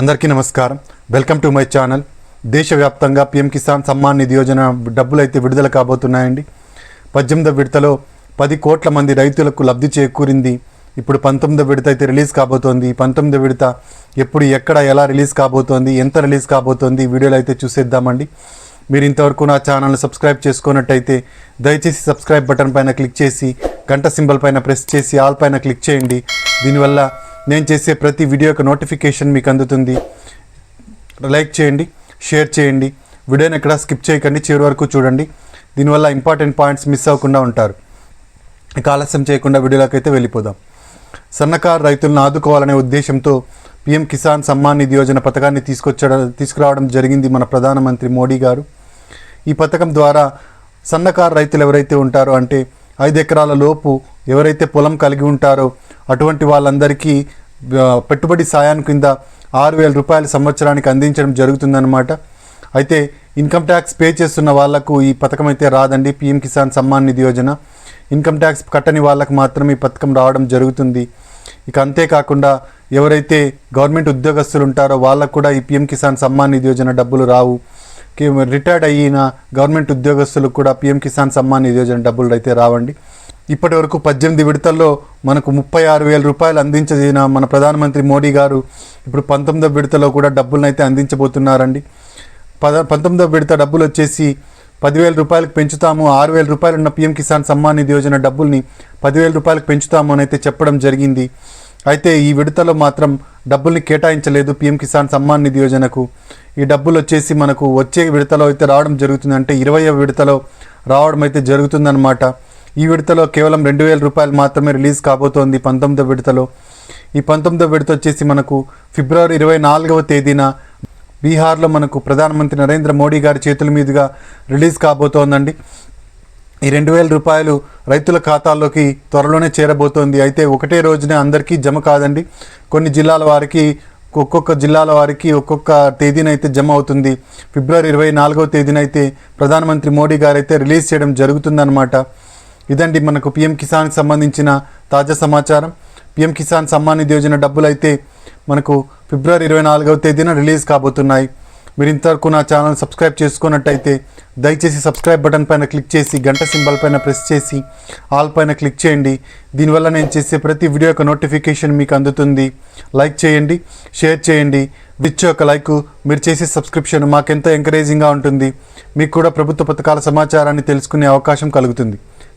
అందరికీ నమస్కారం. Welcome to my channel దేశవ్యాప్తంగా పిఎం కిసాన్ సమ్మాన్ నిధి యోజన డబ్బులు అయితే విడుదల కాబోతున్నాయండి. పద్దెనిమిదవ విడతలో పది కోట్ల మంది రైతులకు లబ్ధి చేకూరింది. ఇప్పుడు పంతొమ్మిదవ విడత అయితే రిలీజ్ కాబోతోంది. పంతొమ్మిదవ విడత ఎప్పుడు ఎక్కడ ఎలా రిలీజ్ కాబోతోంది ఎంత రిలీజ్ కాబోతోంది వీడియోలో అయితే చూసేద్దామండి. మీరు ఇంతవరకు నా ఛానల్ సబ్స్క్రైబ్ చేసుకున్నట్టయితే దయచేసి సబ్స్క్రైబ్ బటన్ పైన క్లిక్ చేసి గంట సింబల్ పైన ప్రెస్ చేసి ఆల్ పైన క్లిక్ చేయండి. దీనివల్ల నేను చేసే ప్రతి వీడియో యొక్క నోటిఫికేషన్ మీకు అందుతుంది. లైక్ చేయండి షేర్ చేయండి. వీడియోని ఎక్కడ స్కిప్ చేయకండి చివరి వరకు చూడండి. దీనివల్ల ఇంపార్టెంట్ పాయింట్స్ మిస్ అవ్వకుండా ఉంటారు. ఇక ఆలస్యం చేయకుండా వీడియోలోకైతే వెళ్ళిపోదాం. సన్నకారు రైతులను ఆదుకోవాలనే ఉద్దేశంతో పీఎం కిసాన్ సమ్మాన్ నిధి యోజన పథకాన్ని తీసుకొచ్చడం తీసుకురావడం జరిగింది మన ప్రధానమంత్రి మోడీ గారు. ఈ పథకం ద్వారా సన్నకారు రైతులు ఎవరైతే ఉంటారో అంటే ఐదు ఎకరాల లోపు ఎవరైతే పొలం కలిగి ఉంటారో అటువంటి వాళ్ళందరికీ పెట్టుబడి సాయాన్ని కింద ఆరు వేల రూపాయలు సంవత్సరానికి అందించడం జరుగుతుందన్నమాట. అయితే ఇన్కమ్ ట్యాక్స్ పే చేస్తున్న వాళ్ళకు ఈ పథకం అయితే రాదండి. PM Kisan Samman Nidhi Yojana. Income tax కట్టని వాళ్ళకు మాత్రం ఈ పథకం రావడం జరుగుతుంది. ఇక అంతేకాకుండా ఎవరైతే గవర్నమెంట్ ఉద్యోగస్తులు ఉంటారో వాళ్ళకు కూడా ఈ పీఎం కిసాన్ సమ్మాన్ నిధి యోజన డబ్బులు రావు. రిటైర్డ్ అయిన గవర్నమెంట్ ఉద్యోగస్తులకు కూడా పీఎం కిసాన్ సమ్మాన్ నిధి యోజన డబ్బులు అయితే రావండి. ఇప్పటి వరకు పద్దెనిమిది విడతల్లో మనకు ముప్పై ఆరు వేల రూపాయలు అందించిన మన ప్రధానమంత్రి మోడీ గారు ఇప్పుడు పంతొమ్మిదో విడతలో కూడా డబ్బులను అయితే అందించబోతున్నారండి. పద పంతొమ్మిదో విడత డబ్బులు వచ్చేసి పదివేల రూపాయలకు పెంచుతాము ఆరు వేల రూపాయలు ఉన్న పీఎం కిసాన్ సమ్మాన్ నిధి యోజన డబ్బుల్ని పదివేల రూపాయలకు పెంచుతాము అని అయితే చెప్పడం జరిగింది. అయితే ఈ విడతలో మాత్రం డబ్బుల్ని కేటాయించలేదు పీఎం కిసాన్ సమ్మాన్ నిధి యోజనకు. ఈ డబ్బులు వచ్చేసి మనకు వచ్చే విడతలో అయితే రావడం జరుగుతుంది అంటే ఇరవై విడతలో రావడం అయితే జరుగుతుందన్నమాట. ఈ విడతలో కేవలం రెండు వేల రూపాయలు మాత్రమే రిలీజ్ కాబోతోంది పంతొమ్మిదో విడతలో. ఈ పంతొమ్మిదో విడత వచ్చేసి మనకు ఫిబ్రవరి ఇరవై నాలుగవ తేదీన బీహార్లో మనకు ప్రధానమంత్రి నరేంద్ర మోడీ గారి చేతుల మీదుగా రిలీజ్ కాబోతోందండి. ఈ రెండు వేల రూపాయలు రైతుల ఖాతాల్లోకి త్వరలోనే చేరబోతోంది. అయితే ఒకటే రోజునే అందరికీ జమ కాదండి. కొన్ని జిల్లాల వారికి ఒక్కొక్క జిల్లాల వారికి ఒక్కొక్క తేదీన అయితే జమ అవుతుంది. ఫిబ్రవరి ఇరవై నాలుగవ తేదీన అయితే ప్రధానమంత్రి మోడీ గారు అయితే రిలీజ్ చేయడం జరుగుతుందన్నమాట. ఇదండి మనకు పిఎం కిసాన్కి సంబంధించిన తాజా సమాచారం. పిఎం కిసాన్ సమ్మాన్ నిధి యోజన డబ్బులు అయితే మనకు ఫిబ్రవరి ఇరవై నాలుగవ తేదీన రిలీజ్ కాబోతున్నాయి. మీరు ఇంతవరకు నా ఛానల్ సబ్స్క్రైబ్ చేసుకున్నట్టయితే దయచేసి సబ్స్క్రైబ్ బటన్ పైన క్లిక్ చేసి గంట సింబల్ పైన ప్రెస్ చేసి ఆల్ పైన క్లిక్ చేయండి. దీనివల్ల నేను చేసే ప్రతి వీడియో యొక్క నోటిఫికేషన్ మీకు అందుతుంది. లైక్ చేయండి షేర్ చేయండి. విచ్ యొక్క లైక్ మీరు చేసే సబ్స్క్రిప్షన్ మాకెంతో ఎంకరేజింగ్గా ఉంటుంది. మీకు కూడా ప్రభుత్వ పథకాల సమాచారాన్ని తెలుసుకునే అవకాశం కలుగుతుంది.